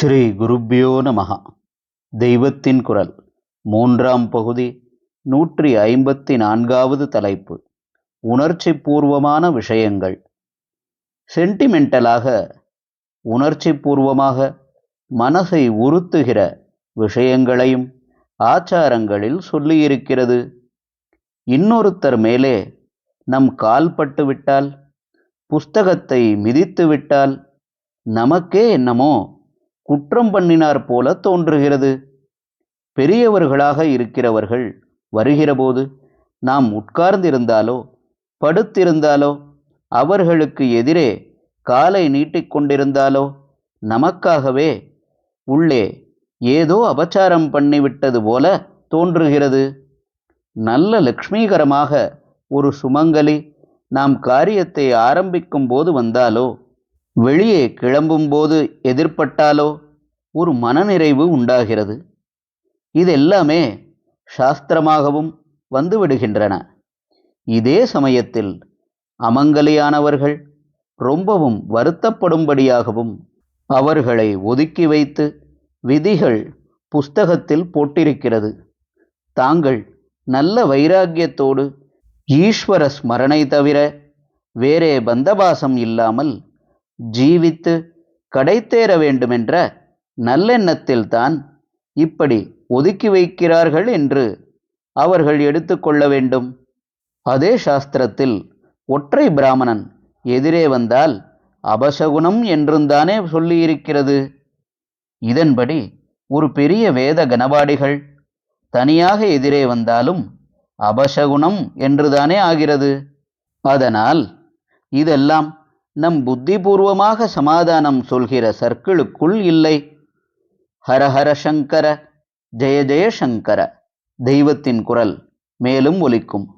ஸ்ரீ குருப்பியோ நமஹ. தெய்வத்தின் குரல். மூன்றாம் பகுதி நூற்றி ஐம்பத்தி நான்காவது தலைப்பு. உணர்ச்சி பூர்வமான விஷயங்கள். சென்டிமெண்டலாக உணர்ச்சி பூர்வமாக மனசை உறுத்துகிற விஷயங்களையும் ஆச்சாரங்களில் சொல்லியிருக்கிறது. இன்னொருத்தர் மேலே நம் கால்பட்டு விட்டால் புஸ்தகத்தை மிதித்து விட்டால் நமக்கே என்னமோ குற்றம் பண்ணினார் போல தோன்றுகிறது. பெரியவர்களாக இருக்கிறவர்கள் வருகிறபோது நாம் உட்கார்ந்திருந்தாலோ படுத்திருந்தாலோ அவர்களுக்கு எதிரே காலை நீட்டிக்கொண்டிருந்தாலோ நமக்காகவே உள்ளே ஏதோ அபச்சாரம் பண்ணிவிட்டது போல தோன்றுகிறது. நல்ல லக்ஷ்மீகரமாக ஒரு சுமங்கலி நாம் காரியத்தை ஆரம்பிக்கும் போது வந்தாலோ வெளியே கிளம்பும்போது எதிர்ப்பட்டாலோ ஒரு மனநிறைவு உண்டாகிறது. இதெல்லாமே சாஸ்திரமாகவும் வந்துவிடுகின்றன. இதே சமயத்தில் அமங்கலியானவர்கள் ரொம்பவும் வருத்தப்படும்படியாகவும் அவர்களை ஒதுக்கி வைத்து விதிகள் புஸ்தகத்தில் போட்டிருக்கிறது. தாங்கள் நல்ல வைராக்கியத்தோடு ஈஸ்வர ஸ்மரணை தவிர வேறே பந்தபாசம் இல்லாமல் ஜீவித்து கடைத்தேற வேண்டுமென்ற நல்லெண்ணத்தில்தான் இப்படி ஒதுக்கி வைக்கிறார்கள் என்று அவர்கள் எடுத்துக்கொள்ள வேண்டும். அதே சாஸ்திரத்தில் ஒற்றை பிராமணன் எதிரே வந்தால் அபசகுணம் என்றுந்தானே சொல்லியிருக்கிறது. இதன்படி ஒரு பெரிய வேத கனவாடிகள் தனியாக எதிரே வந்தாலும் அபசகுணம் என்றுதானே ஆகிறது. அதனால் இதெல்லாம் நம் புத்திபூர்வமாக சமாதானம் சொல்கிற சர்க்கிளுக்குள் இல்லை. ஹரஹர சங்கர ஜெய ஜெய சங்கர தெய்வத்தின் குரல் மேலும் ஒலிக்கும்.